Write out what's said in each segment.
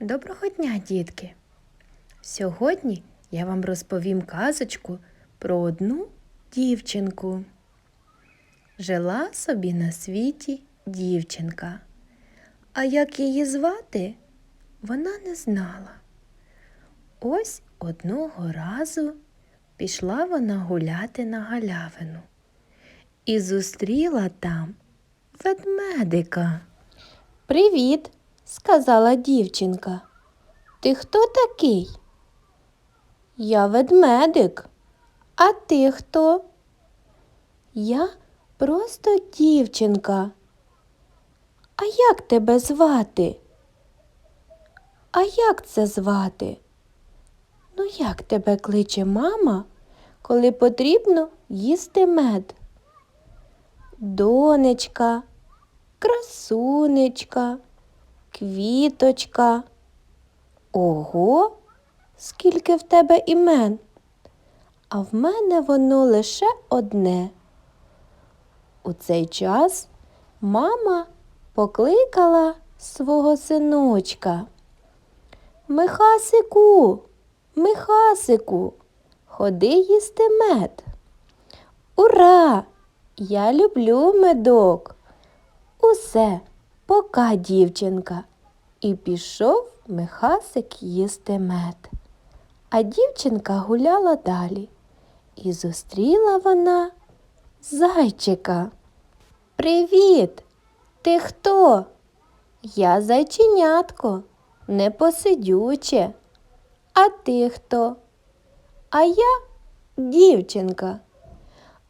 Доброго дня, дітки! Сьогодні я вам розповім казочку про одну дівчинку. Жила собі на світі дівчинка, а як її звати, вона не знала. Ось одного разу пішла вона гуляти на галявину і зустріла там ведмедика. Привіт, сказала дівчинка. Ти хто такий? Я ведмедик. А ти хто? Я просто дівчинка. А як тебе звати? А як це звати? Ну, як тебе кличе мама, коли потрібно їсти мед? Донечка, красунечка, квіточка. Ого, скільки в тебе імен. А в мене воно лише одне. У цей час мама покликала свого синочка. Михасику, Михасику, ходи їсти мед. Ура! Я люблю медок. Усе, пока, дівчинка. І пішов Михасик їсти мед. А дівчинка гуляла далі. І зустріла вона зайчика. Привіт! Ти хто? Я зайченятко, непосидюче. А ти хто? А я дівчинка.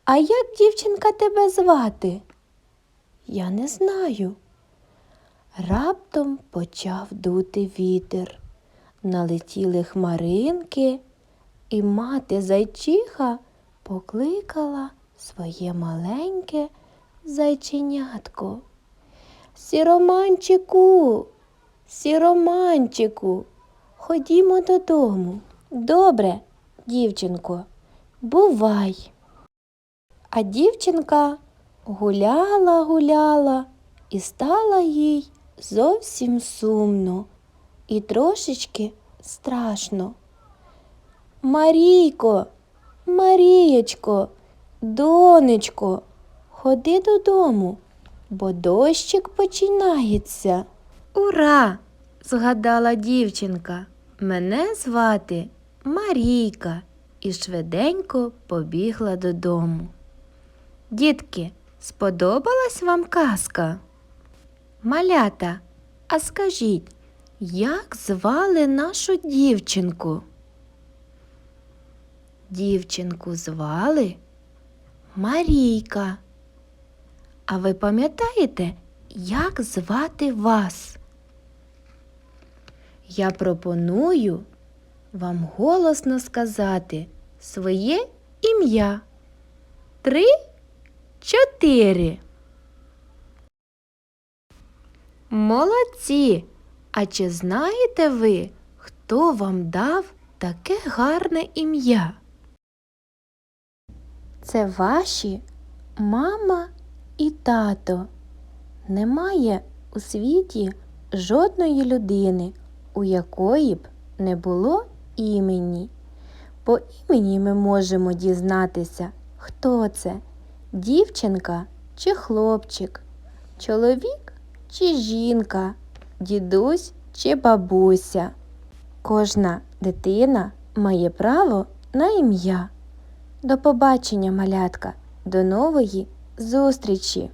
А як дівчинка тебе звати? Я не знаю. Раптом почав дути вітер. Налетіли хмаринки, і мати зайчиха покликала своє маленьке зайченятко. Сіроманчику, сіроманчику, ходімо додому. Добре, дівчинко, бувай. А дівчинка гуляла, гуляла, і стало їй зовсім сумно і трошечки страшно. Марійко, Марієчко, донечко, ходи додому, бо дощик починається. Ура! згадала дівчинка. Мене звати Марійка і швиденько побігла додому. Дітки, сподобалась вам казка? Малята, а скажіть, як звали нашу дівчинку? Дівчинку звали Марійка. А ви пам'ятаєте, як звати вас? Я пропоную вам голосно сказати своє ім'я. Три, чотири. Молодці! А чи знаєте ви, хто вам дав таке гарне ім'я? Це ваші мама і тато. Немає у світі жодної людини, у якої б не було імені. По імені ми можемо дізнатися, хто це дівчинка чи хлопчик, чоловік чи жінка, дідусь чи бабуся. Кожна дитина має право на ім'я. До побачення, малятка, до нової зустрічі!